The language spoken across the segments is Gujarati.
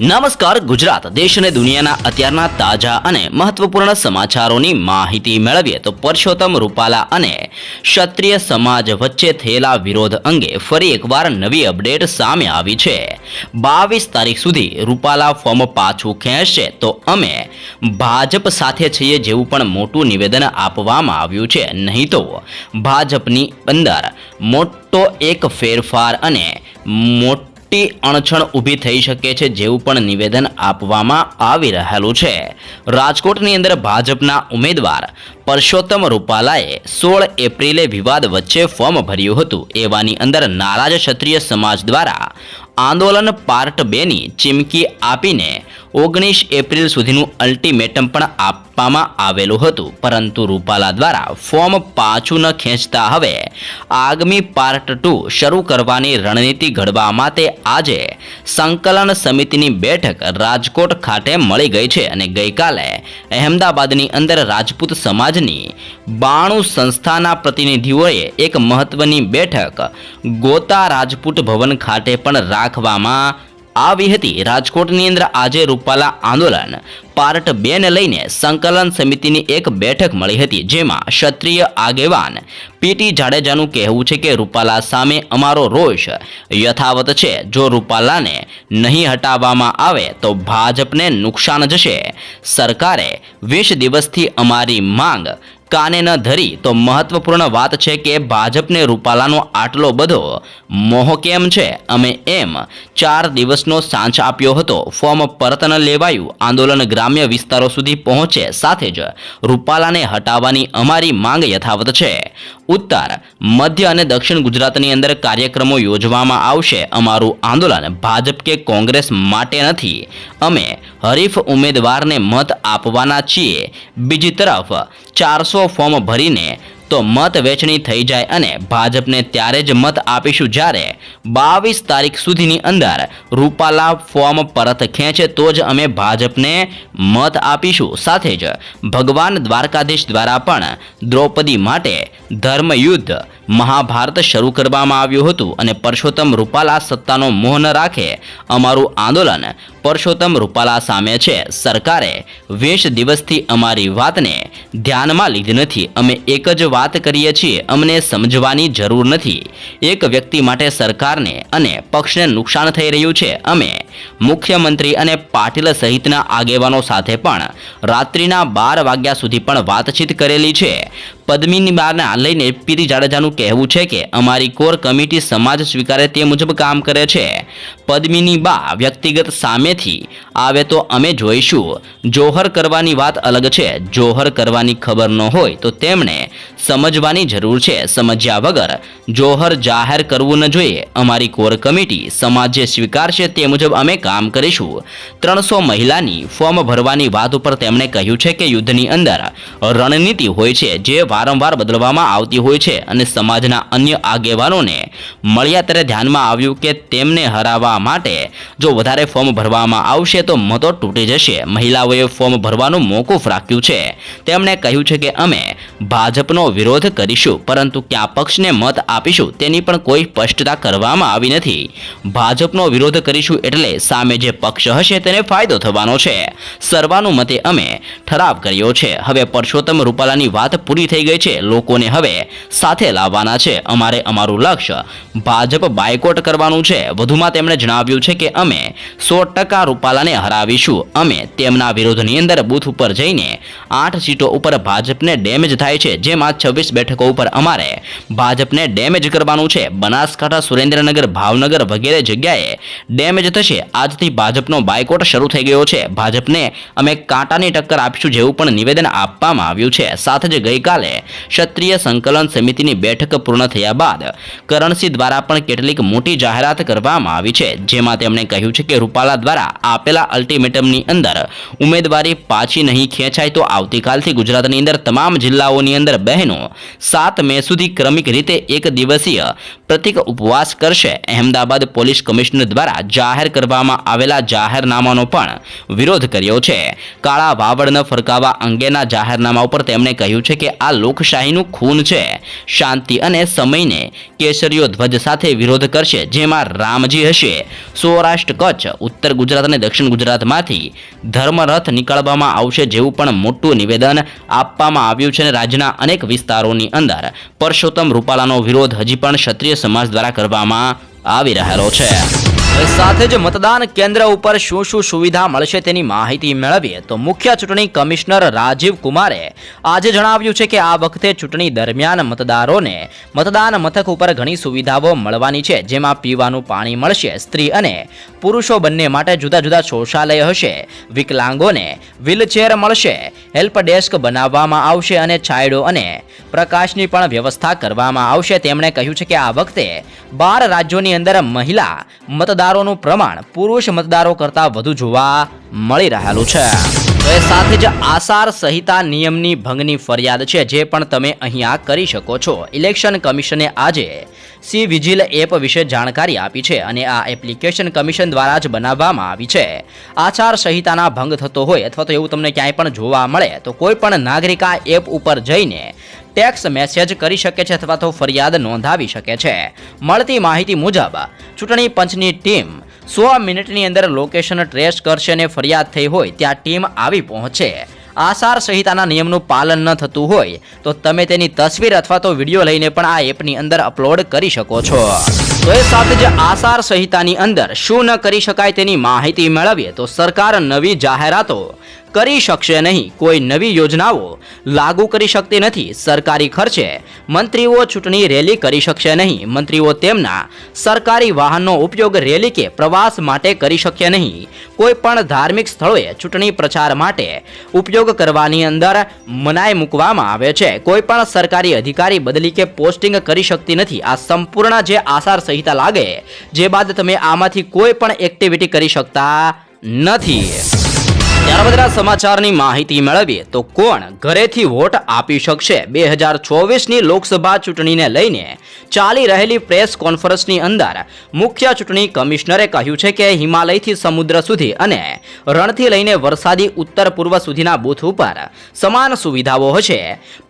નમસ્કાર, ગુજરાત, દેશ અને દુનિયાના અત્યારના તાજા અને મહત્વપૂર્ણ સમાચારોની માહિતી મેળવીએ તો પરસોત્તમ રૂપાલા અને ક્ષત્રિય સમાજ વચ્ચે થયેલા વિરોધ અંગે ફરી એકવાર નવી અપડેટ સામે આવી છે. બાવીસ તારીખ સુધી રૂપાલા ફોર્મ પાછું ખેંચશે તો અમે ભાજપ સાથે છીએ જેવું પણ મોટું નિવેદન આપવામાં આવ્યું છે. નહીં તો ભાજપની અંદર મોટો એક ફેરફાર અને મોટ મોટી અણછણ ઊભી થઈ શકે છે જેવું પણ નિવેદન આપવામાં આવી રહેલું છે. રાજકોટની અંદર ભાજપના ઉમેદવાર પરસોત્તમ રૂપાલાએ સોળ એપ્રિલે વિવાદ વચ્ચે ફોર્મ ભર્યું હતું. એવાની અંદર નારાજ ક્ષત્રિય સમાજ દ્વારા આંદોલન પાર્ટ બેની ચીમકી આપીને ઓગણીસ એપ્રિલ સુધીનું અલ્ટિમેટમ પણ આપવામાં આવેલું હતું. પરંતુ રૂપાલા દ્વારા ફોર્મ પાછું ન ખેંચતા હવે આગામી પાર્ટ ટુ શરૂ કરવાની રણનીતિ ઘડવા માટે આજે સંકલન સમિતિની બેઠક રાજકોટ ખાતે મળી ગઈ છે અને ગઈકાલે અહેમદાબાદની અંદર રાજપૂત સમાજની બાણું સંસ્થાના પ્રતિનિધિઓએ એક મહત્વની બેઠક ગોતા રાજપૂત ભવન ખાતે પણ રાખવામાં આવી હતી. રાજકોટની અંદર આજે રૂપાલા આંદોલન પાર્ટ બે ને લઈને સંકલન સમિતિની એક બેઠક મળી હતી, જેમાં ક્ષત્રિય આગેવાન પીટી જાડેજાનું કહેવું છે કે રૂપાલા સામે અમારો રોષ યથાવત છે. જો રૂપાલાને નહીં હટાવવામાં આવે તો ભાજપને નુકસાન જશે. સરકારે વીસ દિવસથી અમારી માંગ કાને ન ધરી, તો મહત્વપૂર્ણ વાત છે કે ભાજપને રૂપાલાનો આટલો બધો મોહ કેમ છે? અમે એમ ચાર દિવસનો સાંચ આપ્યો હતો. ફોર્મ પરત ન લેવાયું. આંદોલન ગ્રામ્ય વિસ્તારો સુધી પહોંચે સાથે જ રૂપાલાને હટાવવાની અમારી માંગ યથાવત છે. ઉત્તર, મધ્ય અને દક્ષિણ ગુજરાતની અંદર કાર્યક્રમો યોજવામાં આવશે. અમારું આંદોલન ભાજપ કે કોંગ્રેસ માટે નથી. અમે હરીફ ઉમેદવારને મત આપવાના છીએ. બીજી તરફ, ચારસો ફોર્મ ભરીને તો મત વેચણી થઈ જાય અને ભાજપને ત્યારે જ મત આપીશું જ્યારે બાવીસ તારીખ સુધીની અંદર રૂપાલા ફોર્મ પરત ખેંચે તો જ અમે ભાજપને મત આપીશું. સાથે જ ભગવાન દ્વારકાધીશ દ્વારા પણ દ્રૌપદી માટે ધર્મયુદ્ધ મહાભારત શરૂ કરવામાં આવ્યું હતું અને પરસોત્તમ રૂપાલા સત્તાનો મોહ ન રાખે, અમારું આંદોલન પરસોત્તમ રૂપાલા સામે છે. સરકારે વેશ દિવસથી અમારી વાતને ધ્યાનમાં લીધી નથી. અમે એક જ વાત કરીએ છીએ, અમને સમજવાની જરૂર નથી. એક વ્યક્તિ માટે સરકારને અને પક્ષને નુકસાન થઈ રહ્યું છે. અમે મુખ્યમંત્રી અને પાટીલ સહિતના આગેવાનો સાથે પણ રાત્રિના બાર વાગ્યા સુધી પણ વાતચીત કરેલી છે. પદ્મિની બારને લઈને પીરી જાડેજાનું કહેવું છે કે અમારી કોર કમિટી સમાજ સ્વીકારે તે મુજબ કામ કરે છે. પદ્મિની બા વ્યક્તિગત સામેથી આવે તો અમે જોઈશું. જોહર કરવાની વાત અલગ છે. જોહર કરવાની ખબર ન હોય તો તેમણે સમજવાની જરૂર છે. સમજ્યા વગર જોહર જાહેર કરવું ન જોઈએ. અમારી કોર કમિટી સમાજ જે સ્વીકારશે તે મુજબ અમે કામ કરીશું. ત્રણસો મહિલાની ફોર્મ ભરવાની વાત ઉપર તેમણે કહ્યું છે કે યુદ્ધની અંદર રણનીતિ હોય છે જે વારંવાર બદલવામાં આવતી હોય છે અને સમાજના અન્ય આગેવાનોને મળ્યા ત્યારે ધ્યાનમાં આવ્યું કે તેમને હરાવવા માટે જો વધારે ફોર્મ ભરવામાં આવશે તો મતો તૂટી જશે. મહિલાઓએ ફોર્મ ભરવાનું મોકૂફ રાખ્યું છે. તેમણે કહ્યું છે કે અમે ભાજપનો વિરોધ કરીશું, પરંતુ ક્યાં પક્ષને મત આપીશું તેની પણ કોઈ સ્પષ્ટતા કરવામાં આવી નથી. ભાજપનો વિરોધ કરીશું એટલે સામે જે પક્ષ હશે તેને ફાયદો થવાનો છે. સર્વાનુમતે અમે ઠરાવ કર્યો છે. હવે પરસોત્તમ રૂપાલાની વાત પૂરી થઈ ગઈ છે. લોકોને હવે સાથે લાવવાના છે. અમારે અમારું લક્ષ્ય ભાજપ બાયકોટ કરવાનું છે. વધુમાં તેમણે જણાવ્યું છે કે અમે સો ટકા રૂપાલાને હરાવીશું. અમે તેમના વિરોધની અંદર બૂથ ઉપર જઈને આઠ સીટો ઉપર ભાજપને ડેમેજ થાય છે. જેમાં છવ્વીસ બેઠકો ઉપર અમારે ભાજપને ડેમેજ કરવાનું છે. બનાસકાંઠા, સુરેન્દ્રનગર, ભાવનગર વગેરે જગ્યાએ ડેમેજ થશે. આજથી ભાજપનો બાયકોટ શરૂ થઈ ગયો છે. ભાજપને અમે કાંટાની ટક્કર આપીશું જેવું પણ નિવેદન આપવામાં આવ્યું છે. સાથે જ ગઈકાલે ક્ષત્રિય સંકલન સમિતિની બેઠક પૂર્ણ થયા બાદ કરણસિંહ દ્વારા પણ કેટલીક મોટી જાહેરાત કરવામાં આવી છે. જેમાં તેમણે કહ્યું છે કે રૂપાલા દ્વારા આપેલા અલ્ટિમેટમની અંદર ઉમેદવારી પાછી નહીં ખેંચાય તો આવતીકાલથી ગુજરાતની અંદર તમામ જિલ્લાઓની અંદર બહેનો મહિનો સાત મે સુધી ક્રમિક રીતે એક દિવસીય પ્રતિક ઉપવાસ કરશે. અહેમદાબાદ પોલીસ કમિશનર દ્વારા જાહેર કરવામાં આવેલા જાહેરનામાનો પણ વિરોધ કર્યો છે. કાળા વાવડ ફરકાવવા અંગેના જાહેરનામા ઉપર તેમણે કહ્યું છે કે આ લોકશાહીનું ખૂન છે. શાંતિ અને સમયને કેસરીઓ ધ્વજ સાથે વિરોધ કરશે, જેમાં રામજી હશે. સૌરાષ્ટ્ર કચ્છ, ઉત્તર ગુજરાત અને દક્ષિણ ગુજરાતમાંથી ધર્મરથ નીકળવામાં આવશે જેવું પણ મોટું નિવેદન આપવામાં આવ્યું છે અને રાજ્યના અનેક વિસ્તારોની અંદર પરસોત્તમ રૂપાલાનો વિરોધ હજી પણ ક્ષત્રિય સમાજ દ્વારા કરવામાં આવી રહેલો છે. સાથે જ મતદાન કેન્દ્ર ઉપર શું શું સુવિધા મળશે તેની માહિતી મેળવીએ તો મુખ્ય ચૂંટણી કમિશનર રાજીવ કુમારે આજે જણાવ્યું છે કે આ વખતે ચૂંટણી દરમિયાન મતદારોને મતદાન મથક ઉપર ઘણી સુવિધાઓ મળવાની છે, જેમાં પીવાનું પાણી મળશે, સ્ત્રી અને પુરુષો બંને માટે જુદા જુદા શૌચાલય હશે, વિકલાંગોને વ્હીલચેર મળશે, હેલ્પ ડેસ્ક બનાવવામાં આવશે અને છાંયડો અને પ્રકાશની પણ વ્યવસ્થા કરવામાં આવશે. તેમણે કહ્યું છે કે આ વખતે બાર રાજ્યોની અંદર મહિલા મતદારોનું પ્રમાણ પુરુષ મતદારો કરતાં વધુ જોવા મળી રહેલું છે. તો એ સાથે જ આસાર સંહિતા નિયમની ભંગની ફરિયાદ છે, જે પણ તમે અહીંયા કરી શકો છો. ઇલેક્શન કમિશને આજે સી વિજિલ એપ વિશે જાણકારી આપી છે અને આ એપ્લિકેશન કમિશન દ્વારા જ બનાવવામાં આવી છે. આચાર સંહિતાના ભંગ થતો હોય અથવા તો એવું તમને ક્યાંય પણ જોવા મળે, તો કોઈ પણ નાગરિક આ એપ ઉપર જઈને ટેક્સ મેસેજ કરી શકે છે અથવા તો ફરિયાદ નોંધાવી શકે છે. મળતી માહિતી મુજબ ચૂંટણી પંચની ટીમ સો મિનિટની અંદર લોકેશન ટ્રેસ કરશે અને ફરિયાદ થઈ હોય ત્યાં ટીમ આવી પહોંચે. આસાર સંહિતાના નિયમનું પાલન ન થતું હોય તો તમે તેની તસવીર અથવા તો વીડિયો લઈને પણ આ એપની અંદર અપલોડ કરી શકો છો. તો એ સાથે જ આસાર સંહિતાની અંદર શું ન કરી શકાય તેની માહિતી મેળવીએ તો સરકાર નવી જાહેરાતો કરી શકશે નહીં. કોઈ નવી યોજનાઓ લાગુ કરી શકતી નથી. સરકારી ખર્ચે મંત્રીઓ ચૂંટણી રેલી કરી શકશે નહીં. મંત્રીઓ તેમના સરકારી વાહનનો ઉપયોગ રેલી કે પ્રવાસ માટે કરી શકશે નહીં. કોઈ પણ ધાર્મિક સ્થળોએ ચૂંટણી પ્રચાર માટે ઉપયોગ કરવાની અંદર મનાઈ મૂકવામાં આવે છે. કોઈ પણ સરકારી અધિકારી બદલી કે પોસ્ટિંગ કરી શકતી નથી. આ સંપૂર્ણ જે આસાર સંહિતા લાગે, જે બાદ તમે આમાંથી કોઈ પણ એક્ટિવિટી કરી શકતા નથી. ત્યારબાદના સમાચારની માહિતી મેળવીએ તો કોણ ઘરેથી વોટ આપી શકશે? બે હજાર ચોવીસની લોકસભા ચૂંટણીને લઈને ચાલી રહેલી પ્રેસ કોન્ફરન્સની અંદર મુખ્ય ચૂંટણી કમિશનરે કહ્યું છે કે હિમાલયથી સમુદ્ર સુધી અને રણથી લઈને વરસાદી ઉત્તર પૂર્વ સુધીના બૂથ ઉપર સમાન સુવિધાઓ હશે.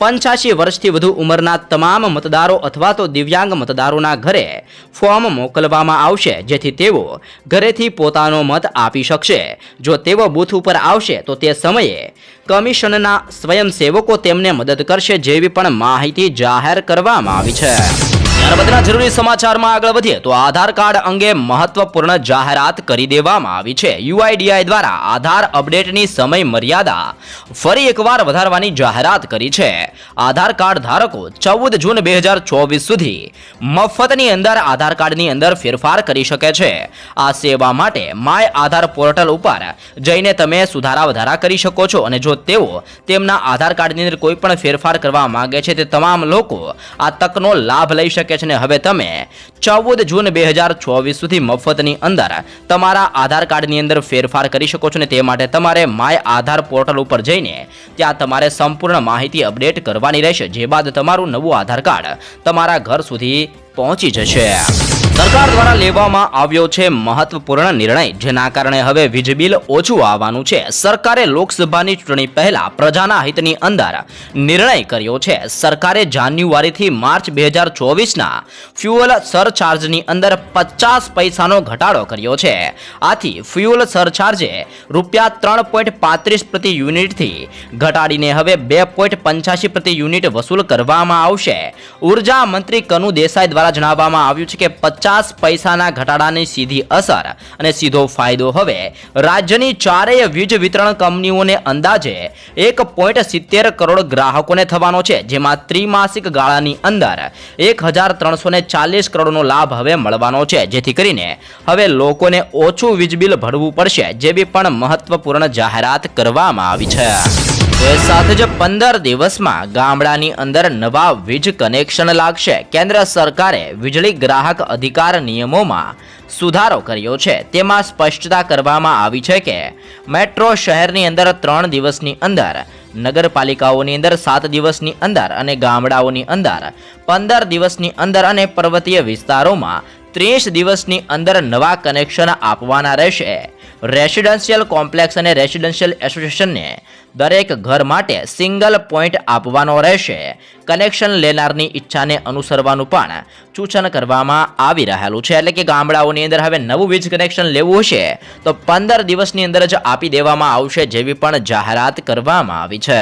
પંચ્યાસી વર્ષથી વધુ ઉંમરના તમામ મતદારો અથવા તો દિવ્યાંગ મતદારોના ઘરે ફોર્મ મોકલવામાં આવશે, જેથી તેઓ ઘરેથી પોતાનો મત આપી શકશે. જો તેઓ બૂથ ઉપર આવશે, તો તે સમયે કમિશનના સ્વયંસેવકો તેમને મદદ કરશે જેવી પણ માહિતી જાહેર કરવામાં આવી છે. ત્યારબાદના જરૂરી સમાચારમાં આગળ વધીએ તો આધાર કાર્ડ અંગે મહત્વપૂર્ણ જાહેરાત કરી દેવામાં આવી છે. યુઆઈડીઆઈ દ્વારા આધાર અપડેટની સમય મર્યાદા ફરી એકવાર વધારવાની જાહેરાત કરી છે. આધાર કાર્ડ ધારકો ચૌદ જૂન બે હજાર ચોવીસ સુધી મફતની અંદર આધાર કાર્ડની અંદર ફેરફાર કરી શકે છે. આ સેવા માટે માય આધાર પોર્ટલ ઉપર જઈને તમે સુધારા વધારા કરી શકો છો અને જો તેઓ તેમના આધાર કાર્ડની અંદર કોઈ પણ ફેરફાર કરવા માંગે છે, તે તમામ લોકો આ તકનો લાભ લઈ શકે છે અને હવે તમે ચૌદ જૂન બે હજાર ચોવીસ સુધી મફતની અંદર તમારા આધાર કાર્ડની અંદર ફેરફાર કરી શકો છો ને તે માટે તમારે માય આધાર પોર્ટલ ઉપર જઈને ત્યાં તમારે સંપૂર્ણ માહિતી અપડેટ કરવાની રહેશે, જે બાદ તમારું નવું આધાર કાર્ડ તમારા ઘર સુધી પહોંચી જશે. સરકાર દ્વારા લેવામાં આવ્યો છે મહત્વપૂર્ણ નિર્ણય, જેના કારણે હવે વીજ બિલ ઓછું આવવાનું છે. સરકારે લોકસભાની ચૂંટણી પહેલા પ્રજાના હિતની અંદર નિર્ણય કર્યો છે. સરકારે જાન્યુઆરીથી માર્ચ બે હજાર ફ્યુઅલ સરચાર્જની અંદર પચાસ પૈસાનો ઘટાડો કર્યો છે. આથી ફ્યુઅલ સરચાર્જે રૂપિયા ત્રણ પોઈન્ટ પાંત્રીસ પ્રતિ યુનિટથી ઘટાડીને હવે બે પોઈન્ટ પંચ્યાસી પ્રતિ યુનિટ વસૂલ કરવામાં આવશે. ઊર્જા મંત્રી કનુ દેસાઈ દ્વારા જણાવવામાં આવ્યું છે કે પચાસ પૈસાના ઘટાડાની સીધી અસર અને સીધો ફાયદો હવે રાજ્યની ચારેય વીજ વિતરણ કંપનીઓને અંદાજે એક સિત્તેર કરોડ ગ્રાહકોને થવાનો છે, જેમાં ત્રિમાસિક ગાળાની અંદર એક હજાર ત્રણસો ચાલીસ કરોડનો લાભ હવે મળવાનો છે. જેથી કરીને હવે લોકોને ઓછું વીજ બિલ ભરવું પડશે જેવી પણ મહત્વપૂર્ણ જાહેરાત કરવામાં આવી છે. સાથે જ પંદર દિવસમાં ગામડાની અંદર નવા વીજ કનેક્શન લાગશે. કેન્દ્ર સરકારે વીજળી ગ્રાહક અધિકાર નિયમોમાં સુધારો કર્યો છે. તેમાં સ્પષ્ટતા કરવામાં આવી છે કે મેટ્રો શહેરની અંદર ત્રણ દિવસની અંદર, નગરપાલિકાઓની અંદર સાત દિવસની અંદર અને ગામડાઓની અંદર પંદર દિવસની અંદર અને પર્વતીય વિસ્તારોમાં ત્રીસ દિવસની અંદર નવા કનેક્શન આપવાના રહેશે. રેસિડેન્શિયલ કોમ્પ્લેક્સ અને રેસિડેન્શિયલ એસોસિએશનને દરેક ઘર માટે સિંગલ પોઈન્ટ આપવાનો રહેશે. કનેક્શન લેનારની ઈચ્છાને અનુસરવાનું પણ સૂચન કરવામાં આવી રહેલું છે. એટલે કે ગામડાઓની અંદર હવે નવું વીજ કનેક્શન લેવું હશે, તો પંદર દિવસની અંદર જ આપી દેવામાં આવશે જેવી પણ જાહેરાત કરવામાં આવી છે.